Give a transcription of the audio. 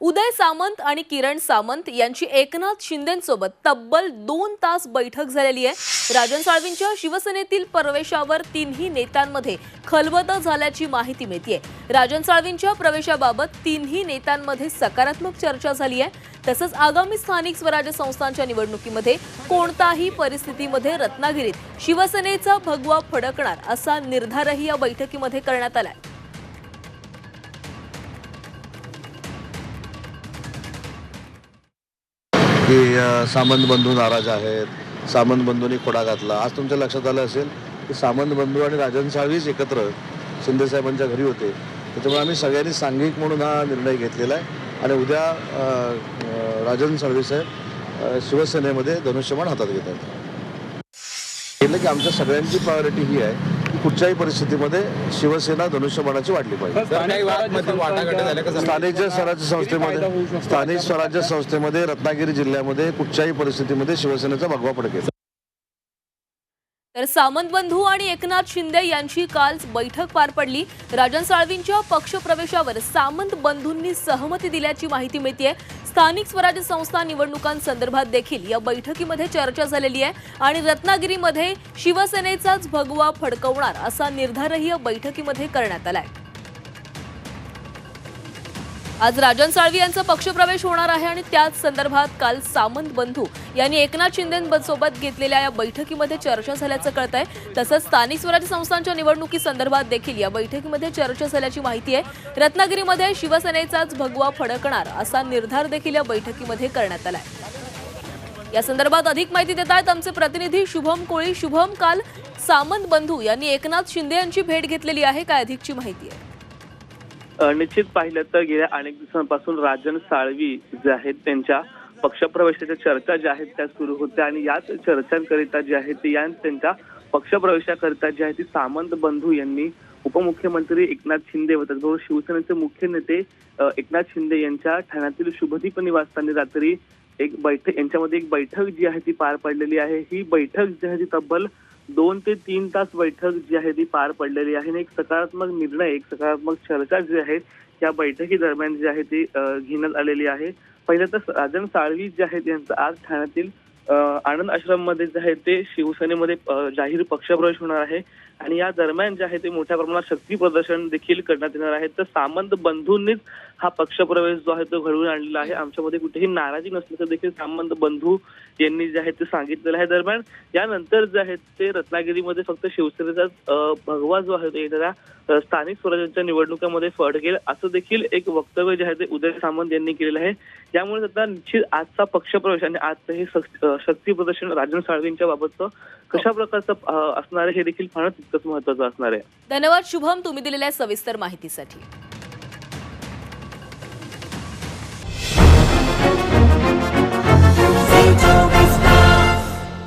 उदय सामंत आणि किरण सामंत यांची एकनाथ शिंदेसोबत तब्बल दोन तास बैठक झालेली आहे. राजन साळवींच्या शिवसेनेतील प्रवेशावर तिन्ही नेत्यांमध्ये खलबत झाल्याची माहिती मिळतीये. राजन साळवींच्या प्रवेशाबाबत तिन्ही नेत्यांमध्ये सकारात्मक चर्चा झाली आहे. तसंच आगामी स्थानिक स्वराज्य संस्थांच्या निवडणुकीमध्ये कोणताही परिस्थितीमध्ये रत्नागिरीत शिवसेनेचा भगवा फडकणार असा निर्धारही या बैठकीमध्ये करण्यात आलाय. की सामंत बंधू नाराज आहेत सामंत बंधूंनी खोडा घातला. आज तुमच्या लक्षात आलं असेल की सामंत बंधू आणि राजन साळवीच एकत्र शिंदेसाहेबांच्या घरी होते. त्याच्यामुळे आम्ही सगळ्यांनी सांघिक म्हणून हा निर्णय घेतलेला आहे. आणि उद्या राजन साळवी साहेब शिवसेनेमध्ये धनुष्यमान हातात घेत आहेत. की आमच्या सगळ्यांची प्रायोरिटी ही आहे. कुठच्याही परिस्थितीमध्ये शिवसेना धनुष्यबाणाची वाढली पाहिजे. स्थानिक स्वराज्य संस्थेमध्ये स्थानिक स्वराज्य संस्थेमध्ये रत्नागिरी जिल्ह्यामध्ये कुठच्याही परिस्थितीमध्ये शिवसेनेचा भगवा फडकेल. तर सामंत बंधू आणि एकनाथ शिंदे यांची काल बैठक पार पडली. राजन साळवींच्या पक्षप्रवेशावर सामंत बंधूंनी सहमती दिल्याची माहिती मिळते स्थानिक स्वराज्य संस्था निवडणुकांसंदर्भात देखील या बैठकीमध्ये चर्चा झालेली आहे आणि रत्नागिरीमध्ये शिवसेनेचाच भगवा फडकवणार असा निर्धारही या बैठकीमध्ये करण्यात आलाय. आज राजन साळवी यांचा पक्षप्रवेश होणार आहे आणि त्याच संदर्भात काल सामंत बंधू यांनी एकनाथ शिंदेसोबत घेतलेल्या या बैठकीमध्ये चर्चा झाल्याचं कळत आहे तसंच स्थानिक स्वराज्य संस्थांच्या निवडणुकीसंदर्भात देखील या बैठकीमध्ये चर्चा झाल्याची माहिती आहे. रत्नागिरीमध्ये शिवसेनेचाच भगवा फडकणार असा निर्धार देखील या बैठकीमध्ये करण्यात आलाय. या संदर्भात अधिक माहिती देत आहेत आमचे प्रतिनिधी शुभम कोळी. शुभम काल सामंत बंधू यांनी एकनाथ शिंदे यांची भेट घेतलेली आहे. काय अधिकची माहिती आहे? निश्चित पाहिलं तर गेल्या अनेक दिवसांपासून राजन साळवी जे आहेत त्यांच्या पक्षप्रवेशाच्या चर्चा ज्या आहेत त्या सुरू होत्या आणि याच चर्चांकरिता जे आहेत ते या त्यांच्या पक्षप्रवेशाकरिता जे आहे ती सामंत बंधू यांनी उपमुख्यमंत्री एकनाथ शिंदे व त्याचबरोबर शिवसेनेचे मुख्य नेते एकनाथ शिंदे यांच्या ठाण्यातील शुभदीप निवासस्थानी रात्री एक बैठक यांच्यामध्ये एक बैठक जी आहे ती पार पडलेली आहे. ही बैठक जी आहे ती तब्बल दोन ते तीन तास बैठक जी आहे ती पार पडलेली आहे. आणि एक सकारात्मक निर्णय एक सकारात्मक चर्चा जी आहे या बैठकी दरम्यान जी आहे ती घेण्यात आलेली आहे. पहिलं तर राजन साळवी जे आहेत यांचं आज ठाण्यातील आनंद आश्रममध्ये जे आहे ते शिवसेनेमध्ये जाहीर पक्षप्रवेश होणार आहे. आणि या दरम्यान जे आहे ते मोठ्या प्रमाणात शक्ती प्रदर्शन देखील करण्यात येणार आहे. तर सामंत बंधूंनीच हा पक्षप्रवेश जो आहे तो घडवून आणलेला आहे. आमच्यामध्ये कुठेही नाराजी नसल्याचं देखील सामंत बंधू यांनी जे आहे ते सांगितलेलं आहे. दरम्यान यानंतर जे आहे ते रत्नागिरीमध्ये फक्त शिवसेनेचा भगवा जो आहे तो येणाऱ्या स्थानिक स्वराज्याच्या निवडणुकामध्ये फडकेल असं देखील एक वक्तव्य जे आहे ते उदय सामंत यांनी केलेलं आहे. त्यामुळे आता निश्चित आजचा पक्षप्रवेश आणि आजचं हे शक्ती प्रदर्शन राजन साळवींच्या बाबतचं कशा प्रकारचं असणार आहे हे देखील पाहणं तितकंच महत्वाचं असणार आहे. धन्यवाद शुभम. तुम्ही दिलेल्या सविस्तर माहितीसाठी.